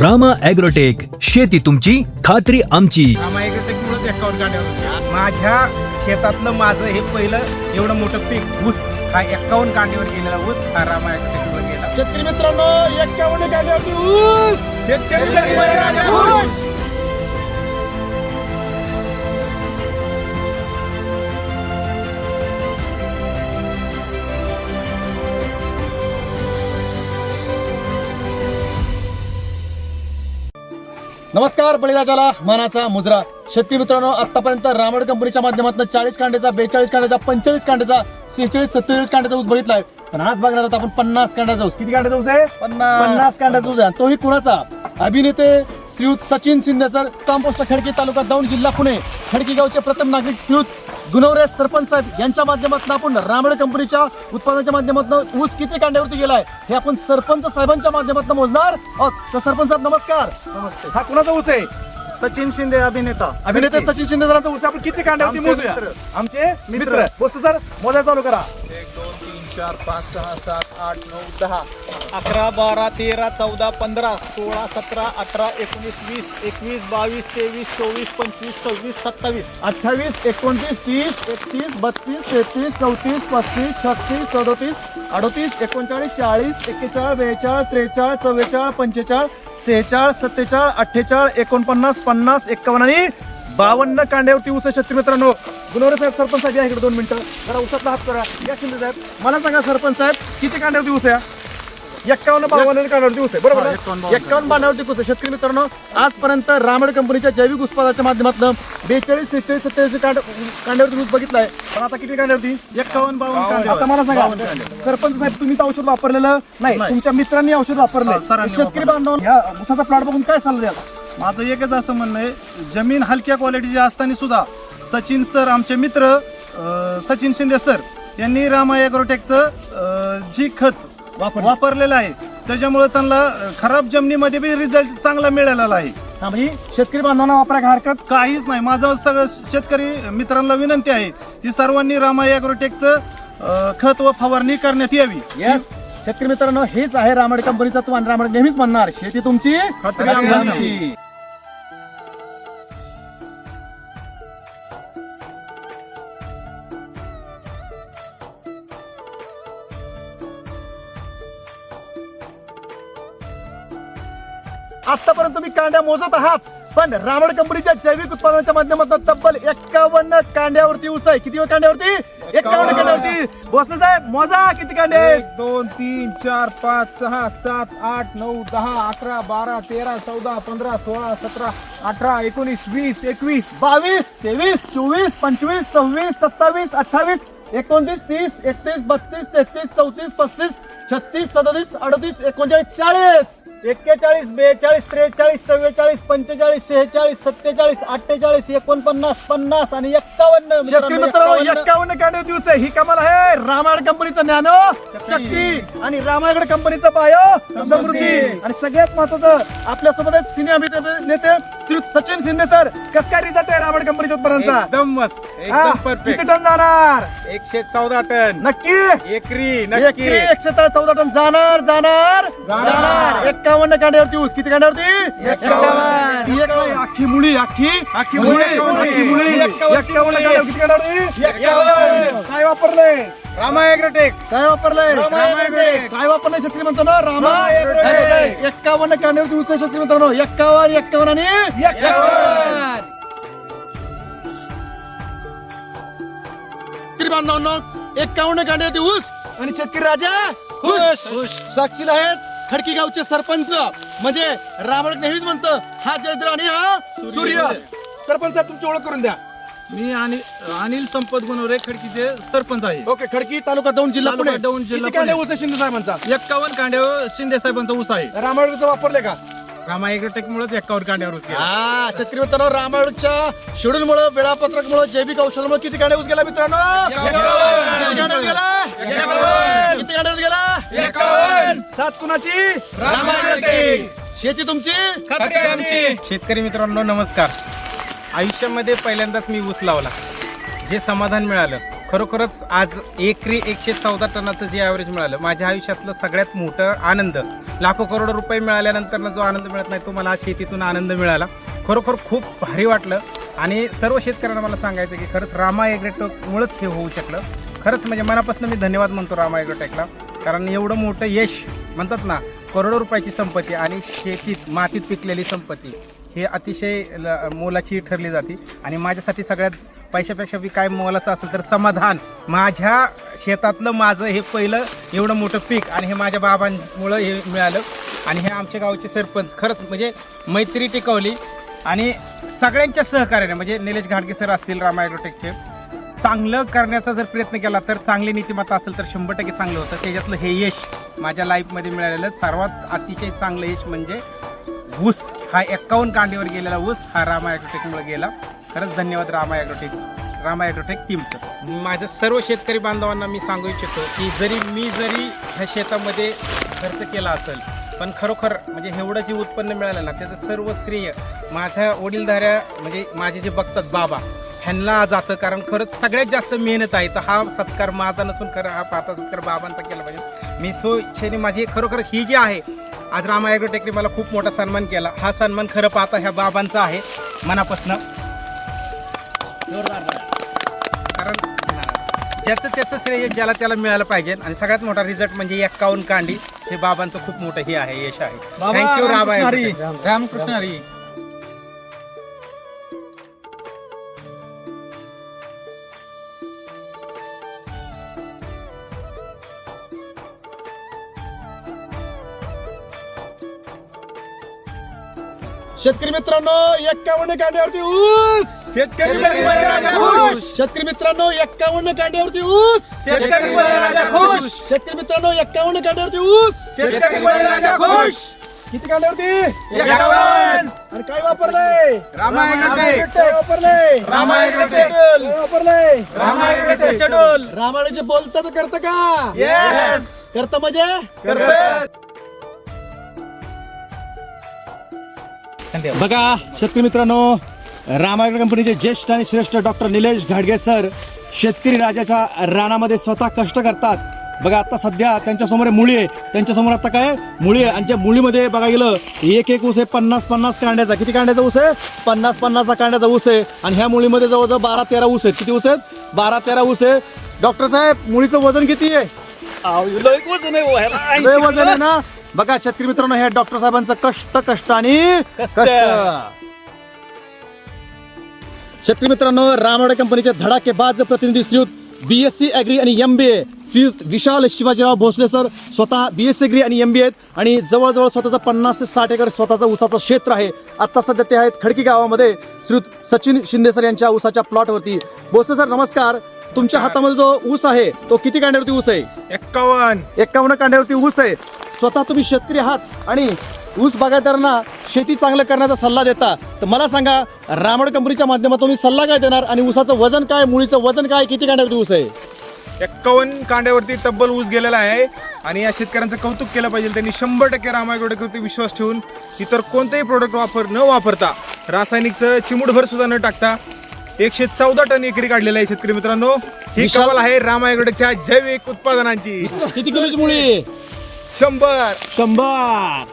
Rama agrotech शेती तुमची खात्री आमची. माझ्या शेतातलं माझं हे पहिलं एवढं मोठं पीक ऊस हा एक्कावन्न कांडीवर गेलेला ऊस हा रामायण गेला. शेतकरी मित्रांनो एक्कावन्न गाड्यावरती ऊस. शेतकरी नमस्कार बळीराजाला मानाचा मुजरा. शेतकरी मित्रांनो आतापर्यंत रामड कंपनीच्या माध्यमातून चाळीस कांड्याचा बेचाळीस कांड्याचा पंचेचाळीस कांड्याचा शेहेचाळीस सत्तेचाळीस कांड्याचा ऊस बघितलाय पण आज बघणार आहोत आपण पन्नास कांड्याचा ऊस. किती कांड्याचा ऊस आहे? पन्नास. कांड्याचा ऊस आहे. तोही कुणाचा? अभिनेते श्रीयुत सचिन शिंदे सर खडकी तालुका दौंड जिल्हा पुणे. खडकी गावचे प्रथम नागरिक श्रीयुत गुणवरे सरपंच साहेब यांच्या माध्यमातून आपण रामड कंपनीच्या उत्पादनाच्या माध्यमातून ऊस किती कांड्यावरती गेलाय हे आपण सरपंच साहेबांच्या माध्यमातून मोजणार तर सरपंच साहेब नमस्कार. नमस्ते. हा कुणाचा ऊस आहे? सचिन शिंदे अभिनेता. अभिनेते सचिन शिंदे सरांचा ऊस. आपण किती कांड्यावरती मोजूया? मित्र. आमचे मित्र. वस्तू सर मोजायला चालू करा. चार पाच सहा सात आठ नऊ दहा अकरा बारा तेरा चौदा पंधरा सोळा सतरा अठरा एकोणीस वीस एकवीस बावीस तेवीस चोवीस पंचवीस सव्वीस सत्तावीस अठ्ठावीस एकोणतीस तीस एकतीस बत्तीस तेहतीस चौतीस पस्तीस छत्तीस सदोतीस अडोतीस एकोणचाळीस चाळीस एक्केचाळीस बेचाळीस त्रेचाळीस चव्वेचाळीस पंचेचाळीस सेहेचाळीस सत्तेचाळीस अठ्ठेचाळीस एकोणपन्नास पन्नास एक्कावन्न आणि बावन्न कांड्यावरती ऊस आहे मित्रांनो. गुणवरे साहेब सरपंच साहेब या इकडे दोन मिनिटं जरा ऊसातला हात करा या शिंदे साहेब मला सांगा सरपंच साहेब किती कांड्यावरती ऊस आहे एक्कावन्न बावन्न कांड्यावरती ऊस आहे बरोबर ना? एक्कावन्न, बांधावरती ऊस आहे शेतकरी मित्रांनो आजपर्यंत रामड कंपनीच्या जैविक उत्पादनाच्या माध्यमातून बेचाळीस सेहेचाळीस सत्तेचाळीस कांड कांड्यावरती ऊस बघितलाय पण आता किती कांड्यावरती एक्कावन्न बावन्न आता कांड्यावर. मला सांगा कांड्यावर. सरपंच साहेब तुम्ही तर औषध वापरलेलं नाही. तुमच्या मित्रांनी औषध वापरलं सरांनी शेतकरी. बांधव या ऊसाचा प्लॉट बघून काय सल्ला द्याल माझं एकच असं म्हणणं आहे जमीन हलक्या क्वालिटीची असताना सुद्धा सचिन सर आमचे मित्र सचिन शिंदे सर यांनी रामा ॲग्रोटेकचं जी खत वापरलेलं आहे त्याच्यामुळे त्यांना खराब जमिनीमध्ये बी रिझल्ट चांगला मिळालेला आहे. हा म्हणजे शेतकरी बांधवांना वापरायला हरकत काहीच नाही. माझं सगळं शेतकरी मित्रांना विनंती आहे की सर्वांनी रामा ॲग्रोटेकचं खत व फवारणी करण्यात यावी. येस शेतकरी मित्रांनो हेच आहे रामड कंपनीचं आणि रामड नेहमीच म्हणणार. शेती तुमची खात्री खात्री आमची. आतापर्यंत तुम्ही कांड्या मोजत आहात. पण रामड कंपनीच्या जैविक उत्पादनाच्या माध्यमातून तब्बल एक्कावन्न कांड्यावरती ऊस आहे. किती कांड्यावरती? एक्कावन्न कांड्यावरती. भोसले साहेब मोजा किती कांडे आहेत? दोन तीन चार पाच सहा सात आठ नऊ दहा अकरा बारा तेरा चौदा पंधरा सोळा सतरा अठरा एकोणीस वीस एकवीस बावीस तेवीस चोवीस पंचवीस सव्वीस सत्तावीस अठ्ठावीस एकोणतीस तीस एकतीस बत्तीस तेहतीस चौतीस पस्तीस छत्तीस सदतीस अडतीस एकोणचाळीस चाळीस. एक्केचाळीस बेचाळीस त्रेचाळीस चव्वेचाळीस पंचेचाळीस सेहेचाळीस सत्तेचाळीस अठ्ठेचाळीस एकोणपन्नास पन्नास आणि एक्कावन्न शेतकरी मित्रांनो एक्कावन्न. कांडे दिवस आहे. ही कमाल आहे. रामायण कंपनीचं ज्ञानो शक्ती. आणि रामायण कंपनीचं बायो समृद्धी. आणि सगळ्यात महत्वाचं आपल्यासोबत सिने अभिनेते नेते श्री सचिन शिंदे सर. कस काय रिझल्ट आहे रामायण कंपनीच्या उत्पादनाचा एकदम मस्त. एकदम परफेक्ट टन जाणार? एकशे चौदा टन. नक्की? एकरी नक्की. एकशे चौदा टन जाणार जाणार जाणार. एक्कावन्न कांड्यावरती ऊस. किती कांड्यावरती? अख्खी मुळी अख्खी अख्खी मुळी अख्खी मुळी. एक्कावन्न कांड्यावर किती कांड्यावरती. काय वापरलंय? रामा ॲग्रोटेक. काय वापरलंय. काय वापरलंय? शेतकरी म्हणतो ना रामा. एक्कावन्न कांड्यावरती ऊस शेतकरी मित्रांनो. एक्कावन्न एक्कावन्न आणि एक्कावन्न शेतकरी बांधवांनो एक्कावन्न कांड्यावरती ऊस. आणि शेतकरी राजा खुश. साक्षील आहेत. खडकी गावचे सरपंच म्हणजे रावण नेहमीच म्हणतं हा जयद्र आणि हा सूर्य. सरपंच साहेब तुमची ओळख करून द्या. मी आणि अनिल संपत गुणवरे खडकीचे सरपंच आहे. ओके खडकी तालुका दौंड जिल्हा तालुका पुणे. दौंड, जिल्हा किती कांडे पुणे. ऊस आहे शिंदे साहेबांचा? एक्कावन्न कांड्यावर शिंदे साहेबांचा ऊस आहे. रामायणचं वापरले का? रामा ॲग्रोटेक मुळेच एक्कावन्न कांड्यावर होती. हा छत्री मित्रांनो रामायणच्या शेड्यूल मुळे वेळापत्रक मुळे जैविक औषधामुळे किती कांडे ऊस गेला मित्रांनो? किती कांड्यावर गेला किती कांड्यावर गेला सात कुणाची? रामायण शेती तुमची? शेतकरी मित्रांनो नमस्कार. आयुष्यामध्ये पहिल्यांदाच मी ऊस लावला. जे समाधान मिळालं. खरोखरच आज एकरी एकशे चौदा टनाचं जे ॲव्हरेज मिळालं माझ्या आयुष्यातलं सगळ्यात मोठं आनंद लाखो करोडो रुपये मिळाल्यानंतर जो आनंद मिळत नाही तो मला शेतीतून आनंद मिळाला. खरोखर खूप भारी वाटलं. आणि सर्व शेतकऱ्यांना मला सांगायचं की खरंच रामा ॲग्रोटेकमुळंच हे होऊ शकलं. खरंच म्हणजे मनापासून मी धन्यवाद म्हणतो रामा एग्रोटेकला कारण एवढं मोठं यश म्हणतात ना करोडो रुपयाची संपत्ती आणि शेतीत मातीत पिकलेली संपत्ती हे अतिशय ल- मोलाची ठरली जाते. आणि माझ्यासाठी सगळ्यात पैशापेक्षा बी काय मोलाचं असेल तर समाधान. माझ्या शेतातलं माझं हे पहिलं एवढं मोठं पीक आणि हे माझ्या बाबांमुळं हे मिळालं. आणि हे आमच्या गावचे सरपंच. खरंच म्हणजे मैत्री टिकवली. आणि सगळ्यांच्या सहकार्याने म्हणजे निलेश घाटगे सर असतील रामाग्रोटेकचे चांगलं करण्याचा जर प्रयत्न केला तर चांगली नीतिमत्ता असेल तर शंभर टक्के चांगलं होतं. त्याच्यातलं हे यश माझ्या लाईफमध्ये मिळालेलं. सर्वात अतिशय चांगलं यश म्हणजे ऊस. हा एक्कावन्न कांडीवर गेलेला ऊस हा रामायग्रोटेकमुळे गेला. खरंच धन्यवाद रामा ॲग्रोटेक रामा ॲग्रोटेक टीमचं माझ्या सर्व शेतकरी बांधवांना मी सांगू इच्छितो की जरी मी जरी ह्या शेतामध्ये खर्च केला असेल पण खरोखर म्हणजे एवढं जे उत्पन्न मिळालं ना त्याचं सर्व श्रेय माझ्या वडीलधाऱ्या म्हणजे माझे जे बघतात बाबा ह्यांना जातं. कारण खरंच सगळ्यात जास्त मेहनत आहे. तर हा सत्कार माझा नसून खरं हा पाहता सत्कार बाबांचा केला पाहिजे. मी सो इच्छेने माझी खरोखर ही जी आहे आज रामा ॲग्रोटेकने मला खूप मोठा सन्मान केला. हा सन्मान खरं पाहता ह्या बाबांचा आहे मनापासून. कारण ज्याचं त्याचं श्रेय ज्याला त्याला मिळालं पाहिजे. आणि सगळ्यात मोठा रिझल्ट म्हणजे एक्कावन्न कांडी. हे बाबांचं खूप मोठं हे आहे यश आहे. Thank you Rama Agrotech. Ramakrishna Hari. शेतकरी मित्रांनो एक्कावन्न कांड्यावरती ऊस! शेतकरी! शेतकरी मित्रांनो एक्कावन्न कांड्यावरती ऊस शेतकरी बळीराजा खुश! शेतकरी मित्रांनो एक्कावन्न कांड्यावरती ऊस शेतकरी खुश! किती कांड्यावरती! आणि काय वापरलंय रामा ॲग्रोटेक! काय वापरलंय रामा ॲग्रोटेक! काय वापरलंय रामा ॲग्रोटेक! शेड्यूल! रामायणाचे बोलतं तर करतं का! करतं म्हणजे. बघा शेतकरी मित्रांनो रामायण कंपनीचे ज्येष्ठ आणि श्रेष्ठ डॉक्टर निलेश घाडगे सर शेतकरी राजाच्या रानामध्ये स्वतः कष्ट करतात. बघा आता सध्या त्यांच्यासमोर मुळी आहे. त्यांच्यासमोर आता काय? मुळी आहे. आणि त्या मुळीमध्ये बघा गेलं एक एक ऊस आहे पन्नास पन्नास कांड्याचा. किती कांड्याचा ऊस आहे? पन्नास पन्नासचा कांड्याचा ऊस आहे. आणि ह्या मुळीमध्ये जवळजवळ बारा तेरा ऊस आहेत. किती ऊस आहेत? बारा तेरा ऊस आहे. डॉक्टर साहेब मुळीचं वजन किती आहे? वजन आहे ना? बघा शेतकरी मित्रांनो हे डॉक्टर साहेबांचं कष्ट कष्ट आणि कष्ट. शेतकरी मित्रांनो रामवाडे कंपनीचे धडाकेबाज प्रतिनिधी Shriyut B S C agri आणि M B A Shriyut Vishal Shivajirao Bhosale sir स्वतः बी एस सी ॲग्री आणि एम बी आहेत आणि जवळजवळ स्वतःचं पन्नास ते साठ एकर स्वतःचं ऊसाचं क्षेत्र आहे. आत्ता सध्या ते आहेत खडकी गावामध्ये श्रीयुत सचिन शिंदे सर यांच्या ऊसाच्या प्लॉटवरती. भोसले सर नमस्कार. तुमच्या हातामध्ये जो ऊस आहे तो किती कांड्यावरती ऊस आहे? एक्कावन्न. एक्कावन्न कांड्यावरती ऊस आहे. स्वतः तुम्ही शेतकरी आहात आणि ऊस बागायतदारांना शेती चांगलं करण्याचा सल्ला देता. तर मला सांगा रामड कंपनीच्या माध्यमातून मी सल्ला काय देणार आणि ऊसाचं वजन काय मुळीचं वजन काय किती कांड्यावरती ऊस आहे? एक्कावन्न कांड्यावरती तब्बल ऊस गेलेला आहे आणि या शेतकऱ्यांचं कौतुक केलं पाहिजे. त्यांनी शंभर टक्के रामायगोडेवरती विश्वास ठेवून इतर कोणतेही प्रोडक्ट वापर न वापरता रासायनिकचं चिमूटभर सुद्धा न टाकता एकशे चौदा टन एकरी काढलेला आहे शेतकरी मित्रांनो. ही विशाल- कमाल आहे रामायगोडेच्या जैविक उत्पादनांची. किती किलोची मुळी शंभर. शंभर.